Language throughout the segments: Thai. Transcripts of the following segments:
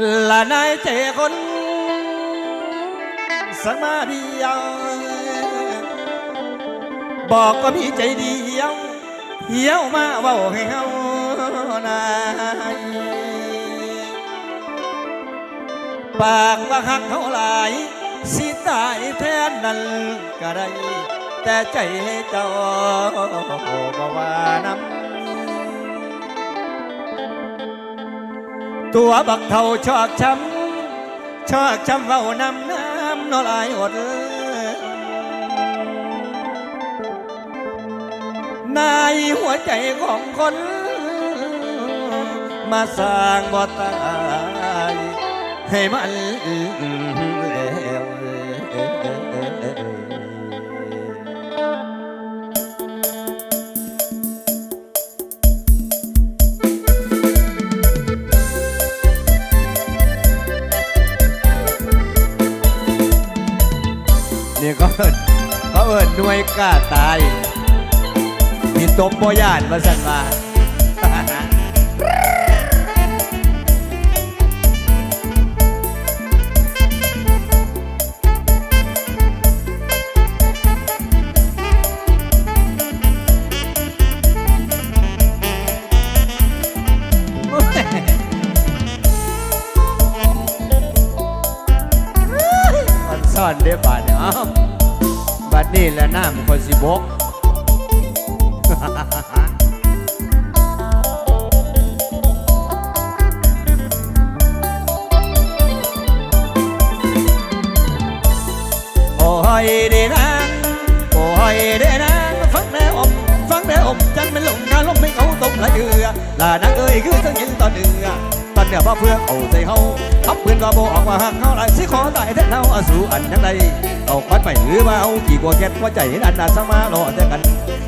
là nay trẻ con sáng ma đi bỏ có bị chạy đi hiếu hiếu mà bảo hiếu này ปากว่าหักเขาหลาย สิตายแทนนั้นก็ได้ แต่ใจเจ้าบ่ว่านำตัวบักเท่าชอกช้ำชอกช้ำเว้านำน้ำนอลายอดในหัวใจของคน มาสร้างบ่ตาย ให้มันนี่ก็เอิเขาเอิญหน่วยกล้าตายมีตบบ่ยานมาสั่นมา อนได้บาดเนี่ยอ้าวบัดนี้แหละน้ำคนสิบก โอ้ยเดนางโอ้ยเดนางฟังแน่อมฟังแน่อมจันเป็นหลงงานลมไม่เขาตกละเอือลานางเอ้ยคือต้องยินตอนเอือตอน เดียวบ่เพื่อเอาใจเฮาทับเพื่อนก็บ่ออกว่าหักเฮาหลายสิขอตายแท้เฮาอาสู่อันยังไดเอาควันไปหรือว่าเอากี่กว่าแค่ว่าใจอันน่าสมารอแต่กัน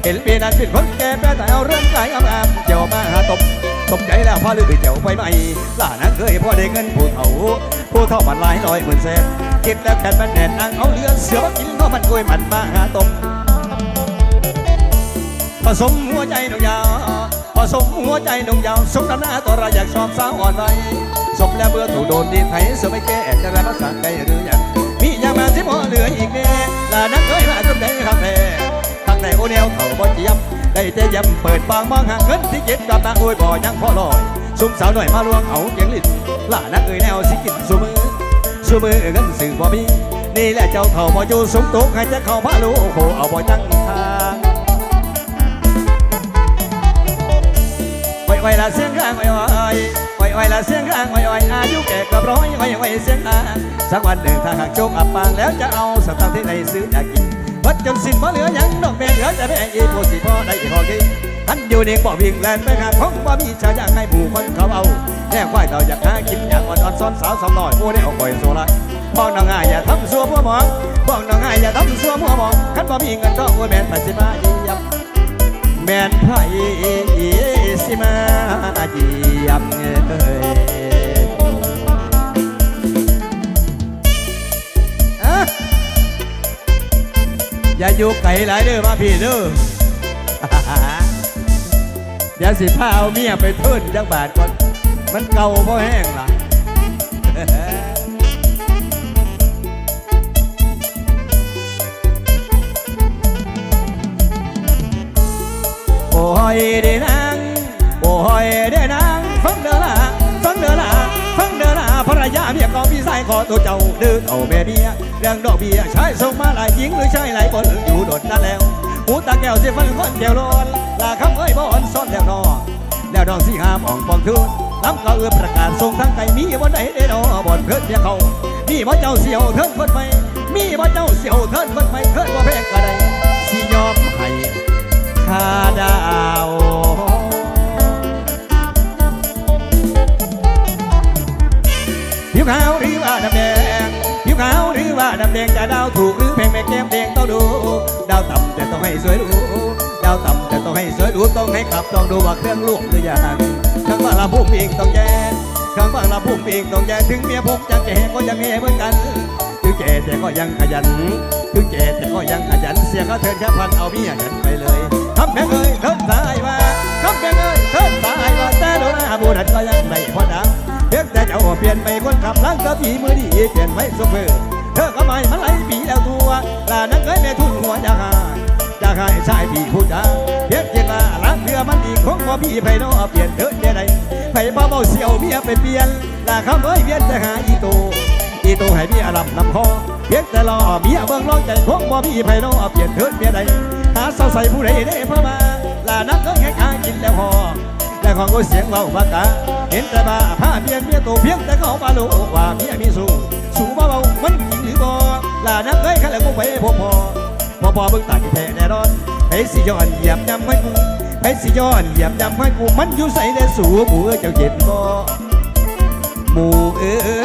เห็นปีนั้นเป็นคนแก่แปรแต่เอาเรื่องกายงามๆเจ้ามาหาตบตกใจแล้วพ่อลืมไปเจ้าไปไหมล่านังเคยพ่อได้เงินผู้เฒ่าผู้เฒ่ามันหลายร้อยหมื่นแสนเก็บแล้วแขนมันแน่นอังเอาเลือดเสือมากินก็มันกล้วยมันมาหาตมผสมหัวใจนงยาว ผสมหัวใจนุ่งยาวสมน้ำหน้าตัวเราอยากชอบสาวอ่อนไปสมแล้วเบื่อถูกโดนดินไถเสือไม่แก่จะได้มาสั่งไกลหรือยังมีอยางมาสิบ่เหลืออีกแน่ล่านังเคยมาจนได้คำแท้ตั้งแต่โอแนวเขาบ่เจียมได้แต่ยำเปิดปากมองหางเงินที่เก็บกับนางอวยบ่อยังพอลอยซุ่มสาวหน่อยมาลวงเอาเกียงลิ้นล่านักเอ่ยแนวสิกินสูมือสูมือเงินสื่อบ่มีนี่แหละเจ้าเถ่าบ่อยู่สมตุกให้จะเข้าพาลูกโคเอาบ่จังทาง ไว้ไว้ละเสียงข้างไว้ไว้ไว้ไว้ละเสียงข้างไว้ไว้อายุแก่กับร้อยไว้ไว้เสียงข้างสักวันหนึ่งถ้าหากโชคอับปางแล้วจะเอาสตางค์ที่ไหนซื้ออยากกินวัดจนสิ้นบ่เหลือยังดอกแม่เหลือแต่แม่อีโพสิพ่อได้พอกินท่านอยู่เด็กบ่วิ่งแลนไปหาของบ่มีชายอยากให้ผู้คนเขาเอาแน่ควายเต่าอยากหากินอยากอ่อนอ่อนซ้อนสาวสาวน้อยผู้ได้เอาคอยโซละบอกน้องง่ายอย่าทำซัวมัวหมองบอกน้องง่ายอย่าทำซัวมัวหมองคันบ่มีเงินทองโอ้แม่นไปสิมาเยี่ยมแม่นไผสิมา เยียมเอ้ยอะอย่าอยู่ไกลหลายเด้อมาพี่เด้อเดี๋ยวสิพาเอาเมียไปเทินจังบาทก่อน มันเก่าเพราะแห้งล่ะโอ้ยเดนางโอ้ยเดนางฟังเด้อละฟังเด้อละฟังเด้อละภรรยาเมียก็พี่ชายขอตัวเจ้าเดือเอาแม่เมียเรื่องดอกเบี้ยชายส่งมาหลายหญิงหรือชายหลายคนอยู่โดดนั่นแล้วหูตาแก้วสิฟันคนแก้วร้อนลาคำเอ้ยบ่อนซ่อนแล้วนอแล้วดองสิหามองปองคืนล้ำก็เอื้อประกาศส่งทางไกลมีบ่ได้เด้อนอบ่อนเพื่อนเมียเขามีบ่เจ้าเสียวเทินคนใหม่มีบ่เจ้าเสียวเทินคนใหม่เทินว่าแพงกะไดสิยอมให้ข้าดาวาวหรือว่าดำแดงผิวขาวหรือว่าดำแดงจะดาวถูกหรือแพงแม่แก้มแดงต้องดูดาวต่ำแต่ต้องให้สวยดูดาวต่ำแต่ต้องให้สวยดูต้องให้ขับต้องดูว่าเครื่องลูกหรือยังข้างบ้านละพุ่มอีกต้องแย่ข้างบ้านละพุ่มอีกต้องแย่ถึงเมียผมจะแก่ก็ยังแง่เหมือนกันถึงแก่แต่ก็ยังขยันถึงแก่แต่ก็ยังขยันเสียเขาเทินแค่พันเอาเมียฉันไปเลยคำแพงเอ้ยเทินสายว่าคำแพงเอ้ยเทินสายว่าแต่โดนหน้าบูนันก็ยังไม่พอ เจ้าเปลี่ยนไปคนขับล้างกระผีมือดีเปลี่ยนไว้โซเฟอร์เธอก็ไม่มาไล่ปีแล้วตัวลานักเอ้ยแม่ทุนหัวอยากหาอยากให้ชายพี่ผู้จาเพียงเพียงลาล้างเรือมันอีกคงบ่พี่ไผนอเปลี่ยนเถิดเดี๋ยวใดไผบ่เมาเสียวเมียไปเปลี่ยนลาคำเอ้ยเวียนจะหาอีโตอีโตให้เมียลำนำคอเพียงแต่รอเมียเบิ่งร้องใจคงบ่มีไผนอเปลี่ยนเถิดเมียใดหาเสาใส่ผู้ใดได้พิ่มาลานักเอ้ยแค่หากินแล้วพอ ของก็เสียงเบาบากาเห็นแต่บ้าผ้าเมียเมียโตเพียงแต่เขาบาโลว่าเมียมีสู้สู้เบาเบามันจริงหรือบ่ลานักเอ้ยขันแล้วก็ไปพอพอพอพอเบิ่งตาที่แท้แน่นอนไปสิย้อนเหยียบยำให้กูไปสิย้อนเหยียบยำให้กูมันอยู่ใส่ได้สู่หมู่เจ้าเจ็บบ่หมู่เอ้